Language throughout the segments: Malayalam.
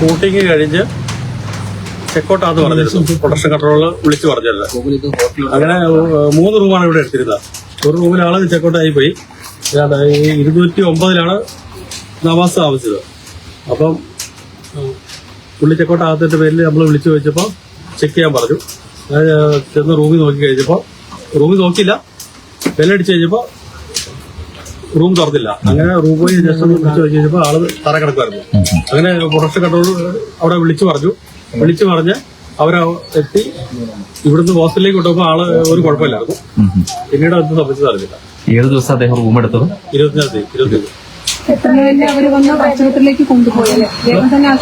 ഷൂട്ടിങ് കഴിഞ്ഞ് ചെക്കോട്ടാന്ന് പറഞ്ഞിരുന്നു. പ്രൊഡക്ഷൻ കൺട്രോൾ വിളിച്ചു പറഞ്ഞല്ല അങ്ങനെ മൂന്ന് റൂമാണ് ഇവിടെ എടുത്തിരുന്നത്. ഒരു റൂമിൽ ആൾ ചെക്കോട്ടായി പോയി. ഇരുന്നൂറ്റി ഒമ്പതിലാണ് നവാസ് താമസിച്ചത്. അപ്പം പുള്ളി ചെക്കോട്ടാകത്തിന്റെ പേരിൽ നമ്മൾ വിളിച്ചു വെച്ചപ്പോൾ ചെക്ക് ചെയ്യാൻ പറഞ്ഞു. ചെന്ന് റൂമിൽ നോക്കി കഴിഞ്ഞപ്പോൾ റൂമിൽ നോക്കിയില്ല. ബെല്ലടിച്ച് കഴിഞ്ഞപ്പോൾ റൂം തുറന്നില്ല. അങ്ങനെ റൂം പോയി ജസ്റ്റ് ഒന്ന് വിളിച്ചു നോക്കി കഴിഞ്ഞപ്പോൾ ആൾ തറ കിടക്കുമായിരുന്നു അങ്ങനെ പ്രൊഡക്ഷൻ കൺട്രോൾ അവിടെ വിളിച്ചു പറഞ്ഞു. വിളിച്ചു പറഞ്ഞ് അവർ എത്തി. ഇവിടുന്ന് ഹോസ്റ്റലിലേക്ക് കൊണ്ടുപോകുമ്പോൾ ആൾ ഒരു കുഴപ്പമില്ലായിരുന്നു. പിന്നീട് അത് സംബന്ധിച്ച് അറിഞ്ഞില്ല. ഏത് ദിവസം അദ്ദേഹം റൂം എടുത്തത്? ഇരുപത്തിനാല് തീയതി ഇരുപത്തി അവർ വന്ന്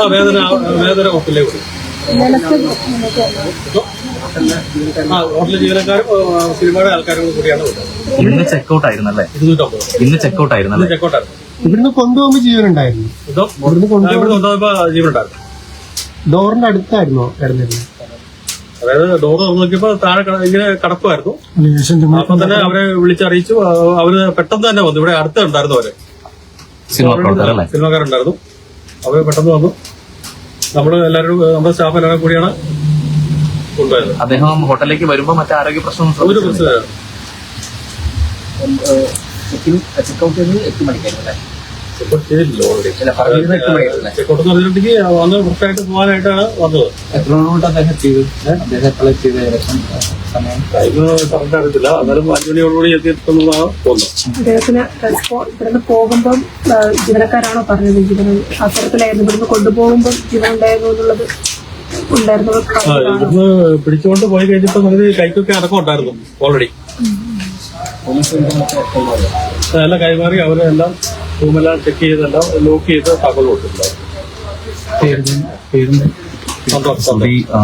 ആ വേദന വേദന ഹോസ്റ്റലിലേക്ക് ഇന്ന് ചെക്കൗട്ട് ആയിരുന്നല്ലേ? ഇന്ന് ചെക്കൗട്ട് ആയിരുന്നല്ലേ? ഇവിടുന്ന് കൊണ്ടുപോകുമ്പോ ജീവനുണ്ടായിരുന്നു. ഇതോ ഇവിടുന്ന് ആ, ജീവനുണ്ടായിരുന്നു. ഡോറിന്റെ അടുത്തായിരുന്നോ കിടന്നിരുന്നത്. അതായത് ഡോർ തുറന്ന് നോക്കിയപ്പോ താഴെ ഇങ്ങനെ കടക്കുമായിരുന്നു അപ്പൊ തന്നെ അവരെ വിളിച്ചറിയിച്ചു. അവർ പെട്ടെന്ന് തന്നെ വന്നു. ഇവിടെ അടുത്തുണ്ടായിരുന്നു അവർ. സിനിമക്കാരുണ്ടായിരുന്നു. അവർ പെട്ടെന്ന് വന്നു. നമ്മൾ എല്ലാവരും നമ്മുടെ സ്റ്റാഫ് എല്ലാവരും കൂടിയാണ് കൊണ്ടുപോയത് അദ്ദേഹം ഹോട്ടലിലേക്ക് വരുമ്പോ മറ്റു ആരോഗ്യ പ്രശ്നം ഒരു പ്രശ്നമില്ല. ചെയ്തത് എട്ട് മണിക്കായിരുന്നു അല്ലേ? എന്ന് പറഞ്ഞിട്ടുണ്ടെങ്കിൽ വന്ന് പോകാനായിട്ടാണ് വന്നത്. എത്ര മണിക്കൂട്ട് അദ്ദേഹം ചെയ്തു? അദ്ദേഹം എപ്പോഴും ചെയ്ത ഏകദേശം? സമയം. ടൈം കറക്റ്റ് അറിയത്തില്ല. എന്നാലും അഞ്ചു മണിയോടുകൂടി എത്തിയിട്ടുള്ളതാണ് തോന്നുന്നത് അദ്ദേഹത്തിന് ട്രാൻസ്പോ- ഇവിടുന്ന് പോകുമ്പം ആ, ജീവനക്കാരാണോ പറഞ്ഞത്? ജീവനം അത്തരത്തിലായിരുന്നു ഇവിടുന്ന് കൊണ്ടുപോകുമ്പോൾ ജീവൻ ഉണ്ടായിരുന്നു എന്നുള്ളത് ഉണ്ടായിരുന്നു ആ, ഇവിടുന്ന് പിടിച്ചുകൊണ്ട് പോയി കഴിഞ്ഞപ്പോ നമുക്ക് കൈക്കൊക്കെ അടക്കം ഉണ്ടായിരുന്നു ഓൾറെഡി പോലീസ് ഉദ്യോഗസ്ഥർക്ക് കൈമാറി. എല്ലാം കൈമാറി അവരെല്ലാം റൂമെല്ലാം ചെക്ക് ചെയ്തെല്ലാം ലോക്ക് ചെയ്ത് താക്കോൽ കൊടുത്തിട്ടുണ്ടായിരുന്നു പേരുന്ന് പേരുന്ന് സന്തോഷം സുബി ആ,